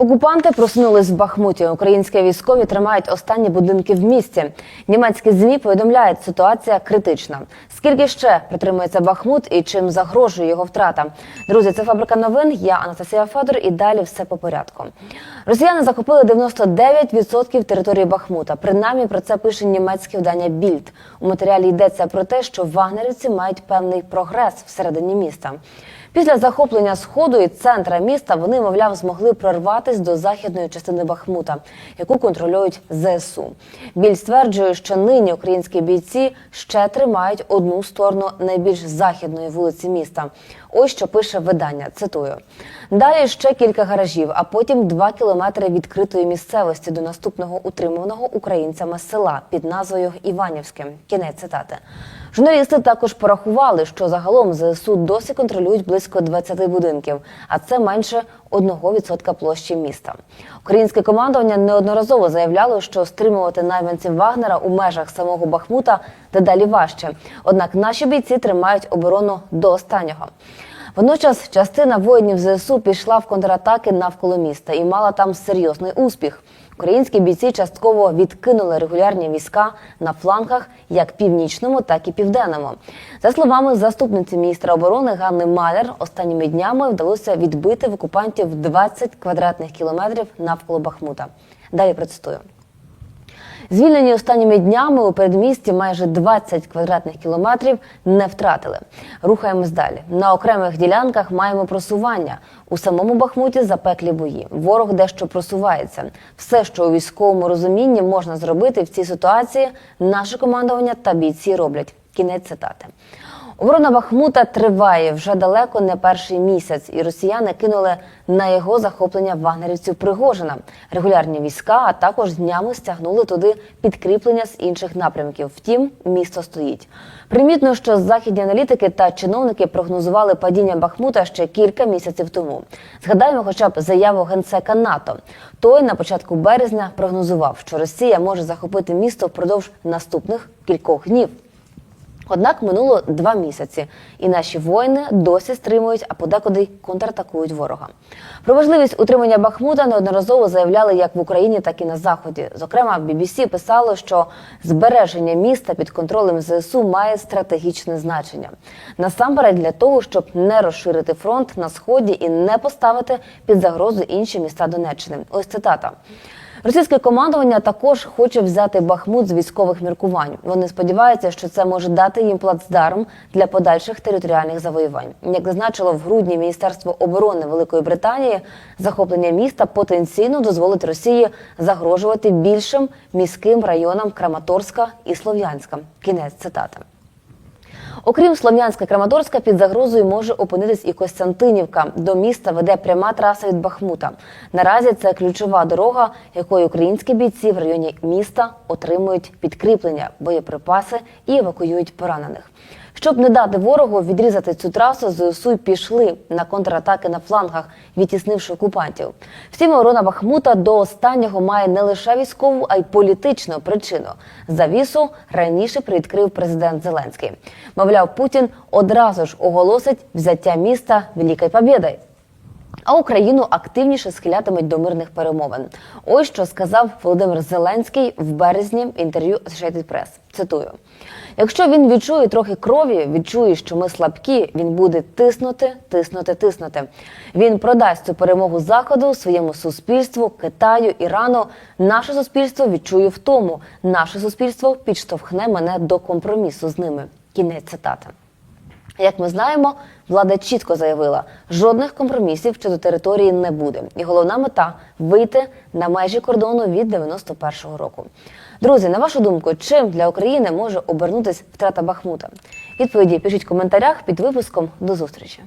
Окупанти просунулись в Бахмуті. Українські військові тримають останні будинки в місті. Німецькі змі повідомляють, ситуація критична. Скільки ще притримується Бахмут і чим загрожує його втрата? Друзі, це фабрика новин. Я Анастасія Федор. І далі все по порядку. Росіяни захопили 99% території Бахмута. Принаймні про це пише німецьке видання Більд. У матеріалі йдеться про те, що вагнерівці мають певний прогрес всередині міста. Після захоплення сходу і центра міста вони, мовляв, змогли прорватися до західної частини Бахмута, яку контролюють ЗСУ. Біль стверджує, що нині українські бійці ще тримають одну сторону найбільш західної вулиці міста. Ось що пише видання. Цитую: далі ще кілька гаражів, а потім два кілометри відкритої місцевості до наступного утримуваного українцями села під назвою Іванівське. Кінець цитати. Журналісти також порахували, що загалом ЗСУ досі контролюють близько 20 будинків, а це менше 1% площі міста. Українське командування неодноразово заявляло, що стримувати найманців Вагнера у межах самого Бахмута дедалі важче. Однак наші бійці тримають оборону до останнього. Водночас частина воїнів ЗСУ пішла в контратаки навколо міста і мала там серйозний успіх. Українські бійці частково відкинули регулярні війська на флангах як північному, так і південному. За словами заступниці міністра оборони Ганни Маляр, останніми днями вдалося відбити в окупантів 20 квадратних кілометрів навколо Бахмута. Далі процитую. Звільнені останніми днями у передмісті майже 20 квадратних кілометрів не втратили. Рухаємось далі. На окремих ділянках маємо просування. У самому Бахмуті запеклі бої. Ворог дещо просувається. Все, що у військовому розумінні можна зробити в цій ситуації, наше командування та бійці роблять. Кінець цитати. Оборона Бахмута триває вже далеко не перший місяць, і росіяни кинули на його захоплення вагнерівців Пригожина. Регулярні війська, а також днями стягнули туди підкріплення з інших напрямків. Втім, місто стоїть. Примітно, що західні аналітики та чиновники прогнозували падіння Бахмута ще кілька місяців тому. Згадаємо, хоча б заяву генсека НАТО. Той на початку березня прогнозував, що Росія може захопити місто впродовж наступних кількох днів. Однак минуло два місяці, і наші воїни досі стримують, а подекуди контратакують ворога. Про важливість утримання Бахмута неодноразово заявляли як в Україні, так і на заході. Зокрема, BBC писало, що збереження міста під контролем ЗСУ має стратегічне значення. Насамперед для того, щоб не розширити фронт на сході і не поставити під загрозу інші міста Донеччини. Ось цитата. Російське командування також хоче взяти Бахмут з військових міркувань. Вони сподіваються, що це може дати їм плацдарм для подальших територіальних завоювань. Як зазначило в грудні Міністерство оборони Великої Британії, захоплення міста потенційно дозволить Росії загрожувати більшим міським районам Краматорська і Слов'янська. Кінець цитати. Окрім Слов'янська Краматорська, під загрозою може опинитись і Костянтинівка. До міста веде пряма траса від Бахмута. Наразі це ключова дорога, якою українські бійці в районі міста отримують підкріплення, боєприпаси і евакуюють поранених. Щоб не дати ворогу відрізати цю трасу, ЗСУ пішли на контратаки на флангах, відтіснивши окупантів. Втім, оборона Бахмута до останнього має не лише військову, а й політичну причину. Завісу раніше привідкрив президент Зеленський. Мовляв, Путін одразу ж оголосить взяття міста Великою Побєдою. А Україну активніше схилятимуть до мирних перемовин. Ось що сказав Володимир Зеленський в березні в інтерв'ю Associated Press. Цитую: якщо він відчує трохи крові, відчує, що ми слабкі, він буде тиснути, тиснути, тиснути. Він продасть цю перемогу заходу своєму суспільству, Китаю, Ірану. Наше суспільство відчує втому. Наше суспільство підштовхне мене до компромісу з ними. Кінець цитати. Як ми знаємо, влада чітко заявила, жодних компромісів щодо території не буде. І головна мета вийти на межі кордону від 91-го року. Друзі, на вашу думку, чим для України може обернутися втрата Бахмута? Відповіді пишіть в коментарях під випуском. До зустрічі.